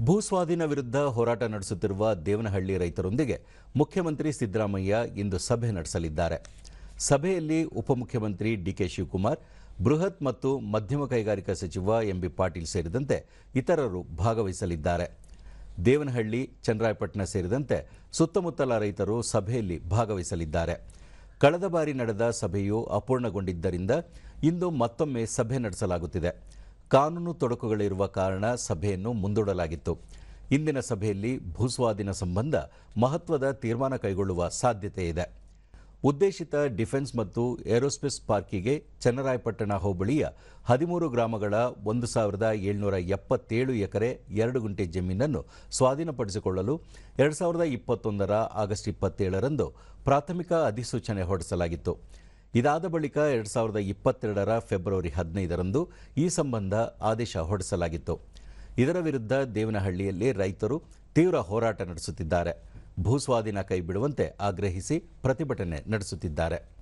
ಭೂಸ್ವಾಧೀನ ವಿರುದ್ಧ ಹೋರಾಟ ನಡೆಸುತ್ತಿರುವ ದೇವನಹಳ್ಳಿ ರೈತರೊಂದಿಗೆ ಮುಖ್ಯಮಂತ್ರಿ ಸಿದ್ದರಾಮಯ್ಯ ಇಂದು ಸಭೆ ನಡೆಸಲಿದ್ದಾರೆ. ಸಭೆಯಲ್ಲಿ ಉಪಮುಖ್ಯಮಂತ್ರಿ ಡಿಕೆ ಶಿವಕುಮಾರ್, ಬೃಹತ್ ಮತ್ತು ಮಧ್ಯಮ ಕೈಗಾರಿಕಾ ಸಚಿವ ಎಂಬಿ ಪಾಟೀಲ್ ಸೇರಿದಂತೆ ಇತರರು ಭಾಗವಹಿಸಲಿದ್ದಾರೆ. ದೇವನಹಳ್ಳಿ, ಚಂದ್ರಾಯಪಟ್ಟಣ ಸೇರಿದಂತೆ ಸುತ್ತಮುತ್ತಲ ರೈತರು ಸಭೆಯಲ್ಲಿ ಭಾಗವಹಿಸಲಿದ್ದಾರೆ. ಕಳೆದ ಬಾರಿ ನಡೆದ ಸಭೆಯು ಅಪೂರ್ಣಗೊಂಡಿದ್ದರಿಂದ ಇಂದು ಮತ್ತೊಮ್ಮೆ ಸಭೆ ನಡೆಸಲಾಗುತ್ತಿದೆ. ಕಾನೂನು ತೊಡಕುಗಳಿರುವ ಕಾರಣ ಸಭೆಯನ್ನು ಮುಂದೂಡಲಾಗಿತ್ತು. ಇಂದಿನ ಸಭೆಯಲ್ಲಿ ಭೂಸ್ವಾಧೀನ ಸಂಬಂಧ ಮಹತ್ವದ ತೀರ್ಮಾನ ಕೈಗೊಳ್ಳುವ ಸಾಧ್ಯತೆ ಇದೆ. ಉದ್ದೇಶಿತ ಡಿಫೆನ್ಸ್ ಮತ್ತು ಏರೋಸ್ಪೇಸ್ ಪಾರ್ಕಿಗೆ ಚನ್ನರಾಯಪಟ್ಟಣ ಹೋಬಳಿಯ ಹದಿಮೂರು ಗ್ರಾಮಗಳ ಒಂದು ಸಾವಿರದ ಏಳ್ನೂರ ಎಪ್ಪತ್ತೇಳು ಎಕರೆ ಎರಡು ಗುಂಟೆ ಜಮೀನನ್ನು ಸ್ವಾಧೀನಪಡಿಸಿಕೊಳ್ಳಲು ಎರಡು ಸಾವಿರದ ಇಪ್ಪತ್ತೊಂದರ ಆಗಸ್ಟ್ ಇಪ್ಪತ್ತೇಳರಂದು ಪ್ರಾಥಮಿಕ ಅಧಿಸೂಚನೆ ಹೊರಡಿಸಲಾಗಿತ್ತು. ಇದಾದ ಬಳಿಕ ಎರಡು ಸಾವಿರದ ಇಪ್ಪತ್ತೆರಡರ ಫೆಬ್ರವರಿ ಹದಿನೈದರಂದು ಈ ಸಂಬಂಧ ಆದೇಶ ಹೊರಡಿಸಲಾಗಿತ್ತು. ಇದರ ವಿರುದ್ಧ ದೇವನಹಳ್ಳಿಯಲ್ಲಿ ರೈತರು ತೀವ್ರ ಹೋರಾಟ ನಡೆಸುತ್ತಿದ್ದಾರೆ. ಭೂಸ್ವಾಧೀನ ಕೈಬಿಡುವಂತೆ ಆಗ್ರಹಿಸಿ ಪ್ರತಿಭಟನೆ ನಡೆಸುತ್ತಿದ್ದಾರೆ.